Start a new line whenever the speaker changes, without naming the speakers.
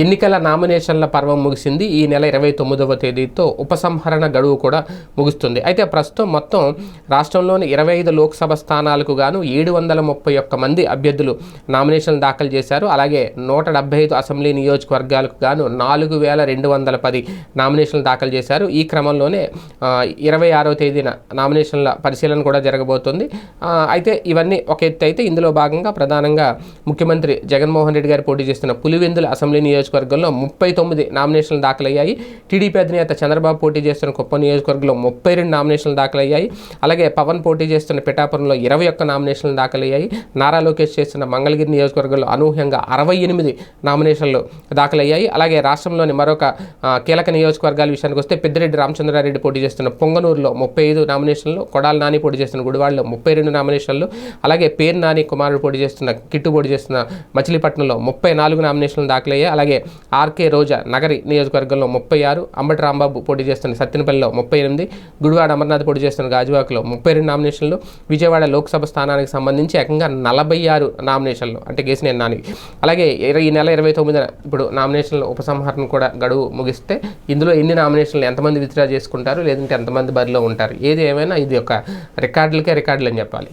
ఎన్నికల నామినేషన్ల పర్వం ముగిసింది. ఈ నెల ఇరవై తొమ్మిదవ తేదీతో ఉపసంహరణ గడువు కూడా ముగుస్తుంది. అయితే ప్రస్తుతం మొత్తం రాష్ట్రంలోని ఇరవై ఐదు లోక్సభ స్థానాలకు గాను ఏడు వందల ముప్పై ఒక్క మంది అభ్యర్థులు నామినేషన్లు దాఖలు చేశారు. అలాగే నూట డెబ్బై ఐదు అసెంబ్లీ నియోజకవర్గాలకు గాను నాలుగు వేల రెండు వందల పది నామినేషన్లు దాఖలు చేశారు. ఈ క్రమంలోనే ఇరవై ఆరవ తేదీన నామినేషన్ల పరిశీలన కూడా జరగబోతుంది. అయితే ఇవన్నీ ఒక ఎత్తు అయితే ఇందులో భాగంగా ప్రధానంగా ముఖ్యమంత్రి జగన్మోహన్ రెడ్డి గారు పోటీ చేస్తున్న పులివెందుల అసెంబ్లీ నియోజక నియోజకవర్గంలో ముప్పై తొమ్మిది నామినేషన్లు దాఖలయ్యాయి. టీడీపీ అధినేత చంద్రబాబు పోటీ చేస్తున్న కుప్ప నియోజకవర్గంలో ముప్పై రెండు నామినేషన్లు దాఖలయ్యాయి. అలాగే పవన్ పోటీ చేస్తున్న పిఠాపురంలో ఇరవై ఒక్క నామినేషన్లు దాఖలయ్యాయి. నారా లోకేష్ చేస్తున్న మంగళగిరి నియోజకవర్గంలో అనూహ్యంగా అరవై ఎనిమిది నామినేషన్లు దాఖలయ్యాయి. అలాగే రాష్ట్రంలోని మరొక కీలక నియోజకవర్గాల విషయానికి వస్తే పెద్దిరెడ్డి రామచంద్రారెడ్డి పోటీ చేస్తున్న పొంగనూరులో ముప్పై ఐదు నామినేషన్లు కొడాల నాని పోటీ చేస్తున్న గుడివాడలో ముప్పై రెండు నామినేషన్లు అలాగే పేరు నాని కుమారుడు పోటీ చేస్తున్న కిట్టు పోటీ చేస్తున్న మచిలీపట్నంలో ముప్పై నాలుగు నామినేషన్లు దాఖలయ్యాయి. అలాగే ఆర్కే రోజా నగరి నియోజకవర్గంలో ముప్పై ఆరు అంబటి రాంబాబు పోటీ చేస్తున్న సత్తెనపల్లిలో ముప్పై ఎనిమిది గుడివాడ అమర్నాథ్ పోటీ చేస్తున్న గాజువాకలో ముప్పై రెండు నామినేషన్లు విజయవాడ లోక్సభ స్థానానికి సంబంధించి ఏకంగా నలభై ఆరు నామినేషన్లు అంటే కేసినేని నానికి అలాగే ఈ నెల ఇరవై తొమ్మిదిన ఇప్పుడు నామినేషన్ల ఉపసంహరణ కూడా గడువు ముగిస్తే ఇందులో ఎన్ని నామినేషన్లు ఎంతమంది విత్డ్రా చేసుకుంటారు లేదంటే ఎంతమంది బరిలో ఉంటారు? ఏది ఏమైనా ఇది ఒక రికార్డులకే రికార్డులు అని చెప్పాలి.